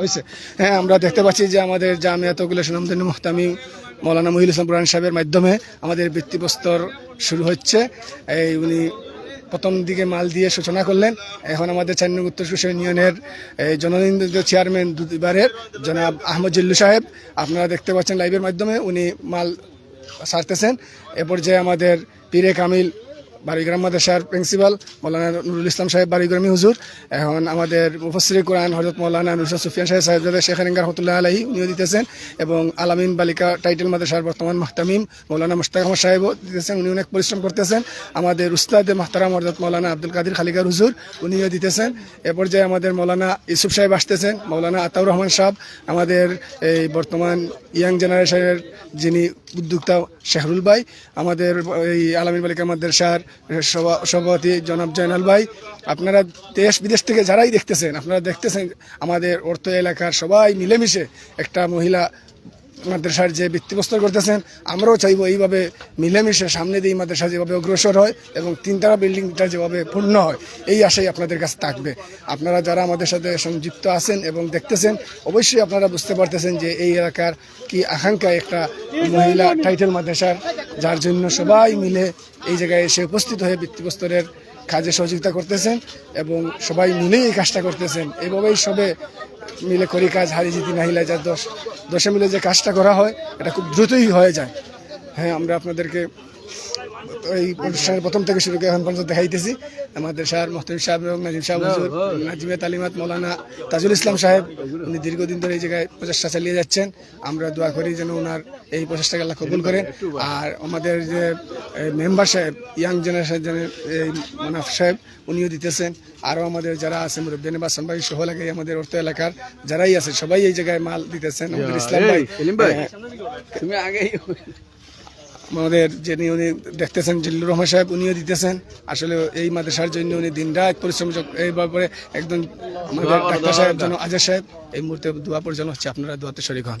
হয়েছে। হ্যাঁ আমরা দেখতে পাচ্ছি যে আমাদের জামিয়াতুল সুনামদিন মুহতামি মৌলানা মহিল ইসলাম পুরান সাহেবের মাধ্যমে আমাদের বৃত্তিপ্রস্তর শুরু হচ্ছে। এই উনি প্রথম দিকে মাল দিয়ে সূচনা করলেন। এখন আমাদের চান্নু উত্তর কুশল ইউনিয়নের জননিন্দিত চেয়ারম্যান দুবারের জনাব আহমদ জিল্লু সাহেব। আপনারা দেখতে পাচ্ছেন লাইভের মাধ্যমে উনি মাল সারতেছেন এ পর্যায়ে আমাদের পীরে কামিল বাড়িগ্রাম মাদ্রাসার প্রিন্সিপাল মৌলানা নুরুল ইসলাম সাহেব বাড়িগ্রামী হুজুর। এখন আমাদের মুফসরি কোরআন হজরত মৌলানা নুরুল সুফিয়ান সাহেব সাহেবজাদা শেখ হারিঙ্গার হতুল্লাহ আলাহি উনিও দিতেছেন এবং আলামিন বালিকা টাইটেল মাদ্রাসার বর্তমান মাহতামিম মৌলানা মুস্তাক আহমদ সাহেবও দিতেছেন উনি অনেক পরিশ্রম করতেছেন। আমাদের উস্তাদে মাহতারাম হজরত মৌলানা আব্দুল কাদির খালিকার হুজুর, উনিও দিতেছেন। এ পর্যায়ে আমাদের মৌলানা ইউসুফ সাহেব আসতেছেন, মৌলানা আতাউর রহমান সাহেব, আমাদের এই বর্তমান ইয়াং জেনারেশনের যিনি উদ্যোক্তা শেহরুল ভাই, আমাদের এই আলামিন বালিকা মাদ্রাসার সভাপতি জনাব জয়নাল ভাই, আপনারা দেশ বিদেশ থেকে যারাই দেখতেছেন, আপনারা দেখতেছেন আমাদের অর্থ এলাকার সবাই মিলেমিশে একটা মহিলা মাদ্রাসার যে ভিত্তিপ্রস্তর করতেছেন, আমরাও চাইব এইভাবে মিলেমিশে সামনে দিয়ে মাদ্রাসা যেভাবে অগ্রসর হয় এবং তিনতলা বিল্ডিংটা যেভাবে পূর্ণ হয়, এই আশাই আপনাদের কাছে থাকবে। আপনারা যারা আমাদের সাথে সংযুক্ত আছেন এবং দেখতেছেন, অবশ্যই আপনারা বুঝতে পারতেছেন যে এই এলাকার কি আকাঙ্ক্ষা একটা মহিলা টাইটেল মাদ্রাসার যার জন্য সবাই মিলে এই জায়গায় এসে উপস্থিত হয়ে ভিত্তিপ্রস্তরের কাজে সহযোগিতা করতেছেন এবং সবাই মিলেই এই কাজটা করতেছেন। এইভাবেই সবে মিলে করি কাজ, হারি জিতি নাহিলা যার দশ দশে মিলে যে কাজটা করা হয়, এটা খুব দ্রুতই হয়ে যায়। হ্যাঁ আমরা আপনাদেরকে এই অনুষ্ঠানের প্রথম থেকে শুরু করে এখন পর্যন্ত দেখাইতেছি। আমাদের শাহ মোহতমিম সাহেব এবং নাজিম সাহেব হুজুর নাজিমে তালিমাত মৌলানা তাজুল ইসলাম সাহেব উনি দীর্ঘদিন ধরে এই জায়গায় প্রচেষ্টা চালিয়ে যাচ্ছেন। আমরা দোয়া করি যেন ওনার এই প্রচেষ্টাকে আল্লাহ কবুল করেন। আর আমাদের যে মেম্বার সাহেব ইয়াং জেনারেশনের এই মানাফ সাহেব উনিও দিতেছেন। আরও আমাদের যারা আছে মুরব্বিন বাসন ভাই সহ লাগে আমাদের অর্থ এলাকার যারাই আছে সবাই এই জায়গায় মাল দিতেছেন। আমাদের ইসলাম ভাই তুমি আগেই আমাদের যিনি উনি দেখতেছেন জিল্লুর রহমান সাহেব উনিও দিতেছেন। আসলে এই মাদ্রাসার জন্য উনি দিন রাত পরিশ্রম এই ব্যাপারে একদম আমাদের ডাক্তার সাহেব যেন আজাদ সাহেব এই মুহূর্তে দোয়া পরিচালনা হচ্ছে আপনারা দোয়াতে শরিক হন।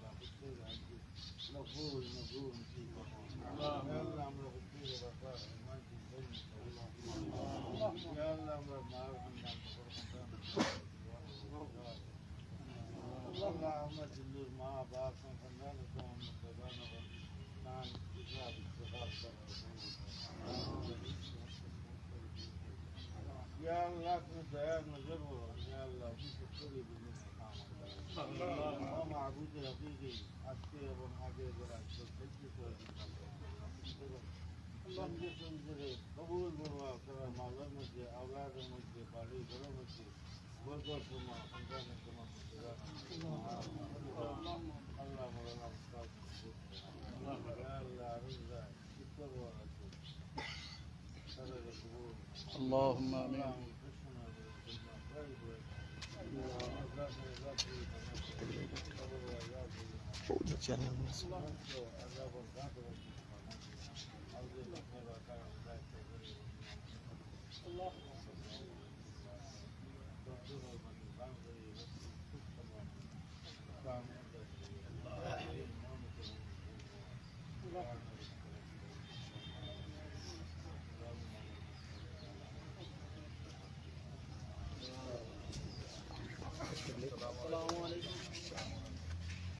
এসে দেখুন এসে এসে মোটামুটি اللهم آمين يا الله اكرم بيان وجبر يا الله فيك الكل بالمستقام الله معبود حقيقي আজকে এবং আগে যারা প্রত্যেকটি সঙ্গে সঙ্গে কবুল বড় করা মালের মধ্যে আওলাদের মধ্যে বাড়ি ঘরের মধ্যে اللهم امين اللهم